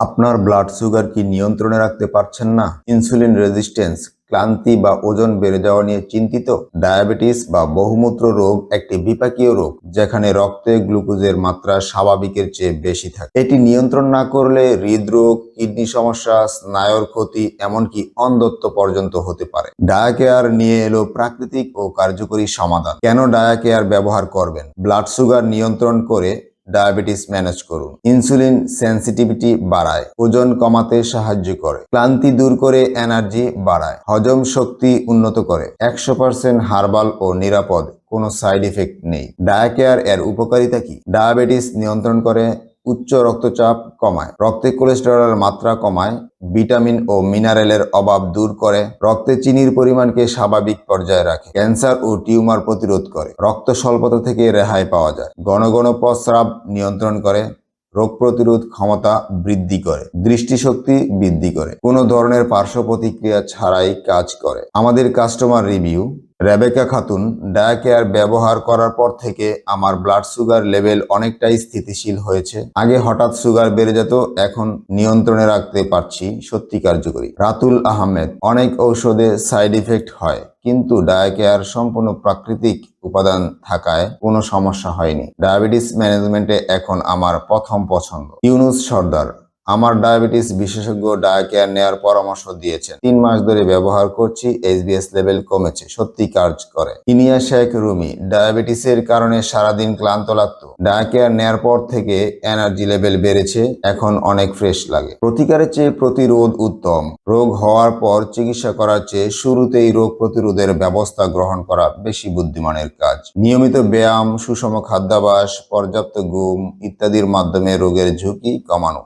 আপনার blood sugar কি নিয়ন্ত্রণে রাখতে পারছেন না? ইনসুলিন রেজিস্ট্যান্স ক্লান্তি বা ওজন বেড়ে যাওয়া নিয়ে চিন্তিত? ডায়াবেটিস বা বহুমূত্র রোগ একটি বিপাকীয় রোগ, যেখানে রক্তে গ্লুকোজের মাত্রা স্বাভাবিকের চেয়ে বেশি থাকে। এটি নিয়ন্ত্রণ না করলে হৃদরোগ, কিডনি সমস্যা, স্নায়ুর ক্ষতি, এমনকি অন্ধত্ব পর্যন্ত হতে পারে। ডায়াকেয়ার নিয়ে এলো প্রাকৃতিক ও কার্যকরী সমাধান। কেন ডায়াকেয়ার ব্যবহার করবেন? ব্লাড সুগার নিয়ন্ত্রণ করে ডায়াবেটিস ম্যানেজ করুন। ইনসুলিন সেন্সিটিভিটি বাড়ায়, ওজন কমাতে সাহায্য করে, ক্লান্তি দূর করে এনার্জি বাড়ায়, হজম শক্তি উন্নত করে, একশো পার্সেন্ট হার্বাল ও নিরাপদ, কোনো সাইড ইফেক্ট নেই। ডায়াকেয়ার এর উপকারিতা কি? ডায়াবেটিস নিয়ন্ত্রণ করে উচ্চ রক্তচাপ কমায়। রক্তে কোলেস্টেরলের মাত্রা কমায়, ভিটামিন ও মিনারেলের অভাব দূর করে, রক্তে চিনির পরিমাণকে স্বাভাবিক পর্যায়ে রাখে, ক্যান্সার ও টিউমার প্রতিরোধ করে। রক্ত স্বল্পতা থেকে রেহাই পাওয়া যায়। ঘন প্রস্রাব নিয়ন্ত্রণ করে, রোগ প্রতিরোধ ক্ষমতা বৃদ্ধি করে, দৃষ্টিশক্তি বৃদ্ধি করে। কোনো ধরনের পার্শ্ব প্রতিক্রিয়া ছাড়াই কাজ করে। আমাদের customer review Rebecca Khatun Diacare ব্যবহার করার পর থেকে আমার ব্লাড সুগার লেভেল অনেকটাই স্থিতিশীল হয়েছে। আগে হঠাৎ সুগার বেড়ে যেত, এখন নিয়ন্ত্রণে রাখতে পারছি সত্যি কার্যকরী। রাতুল আহমেদ, অনেক ঔষধে সাইড ইফেক্ট হয়, কিন্তু ডায়াকেয়ার সম্পূর্ণ প্রাকৃতিক উপাদান থাকায় কোনো সমস্যা হয়নি। ডায়াবেটিস ম্যানেজমেন্টে এখন আমার প্রথম পছন্দ। ইউনুস সর্দার আমার ডায়াবেটিস বিশেষজ্ঞ ডায়াকেয়ার নেওয়ার পরামর্শ দিয়েছেন। তিন মাস ধরে ব্যবহার করছি এইচবিএস লেভেল কমেছে সত্যি কাজ করে। ইনিয়া শেখ রুমি, ডায়াবেটিসের কারণে সারাদিন ক্লান্ত লাগতো। ডায়াকেয়ার নেয়ার পর থেকে এনার্জি লেভেল বেড়েছে, এখন অনেক ফ্রেশ লাগে। প্রতিকারের চেয়ে প্রতিরোধ উত্তম। রোগ হওয়ার পর চিকিৎসা করার চেয়ে শুরুতেই রোগ প্রতিরোধের ব্যবস্থা গ্রহণ করা বেশি বুদ্ধিমানের কাজ। নিয়মিত ব্যায়াম, সুষম খাদ্যাভ্যাস, পর্যাপ্ত ঘুম ইত্যাদির মাধ্যমে রোগের ঝুঁকি কমানো।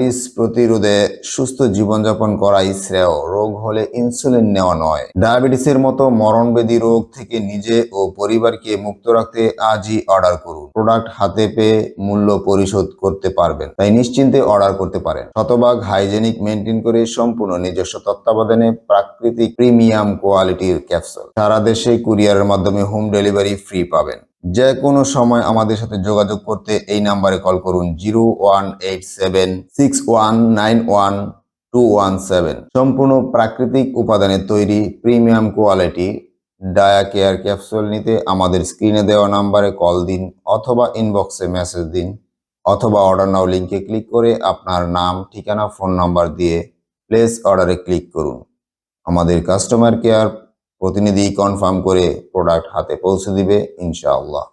ডায়াবেটিস প্রতিরোধে সুস্থ জীবনযাপন করাই শ্রেয়। রোগ হলে ইনসুলিন নেওয়া নয়। ডায়াবেটিসের মতো মরণবেদী রোগ থেকে নিজে ও পরিবারকে মুক্ত রাখতে আজই অর্ডার করুন। প্রোডাক্ট হাতে পেয়ে মূল্য পরিশোধ করতে পারবেন, তাই নিশ্চিন্তে অর্ডার করতে পারেন। শতভাগ হাইজেনিক মেনটেন করে সম্পূর্ণ নিজস্ব তত্ত্বাবধানে প্রাকৃতিক প্রিমিয়াম কোয়ালিটির ক্যাপসুল। সারা দেশে কুরিয়ারের মাধ্যমে হোম ডেলিভারি ফ্রি পাবেন। যে কোনো সময় আমাদের সাথে যোগাযোগ করতে এই নাম্বারে কল করুন zero one eight seven six one nine one two one seven. সম্পূর্ণ প্রাকৃতিক উপাদানে তৈরি premium quality Diacare capsule নিতে আমাদের স্ক্রিনে দেওয়া নাম্বারে কল দিন অথবা ইনবক্সে মেসেজ দিন অথবা অর্ডার নাও লিঙ্কে ক্লিক করে আপনার নাম, ঠিকানা, ফোন নাম্বার দিয়ে প্লেস অর্ডারে ক্লিক করুন। আমাদের কাস্টমার কেয়ার প্রতিনিধি কনফার্ম করে প্রোডাক্ট হাতে পৌঁছে দিবে ইনশাআল্লাহ।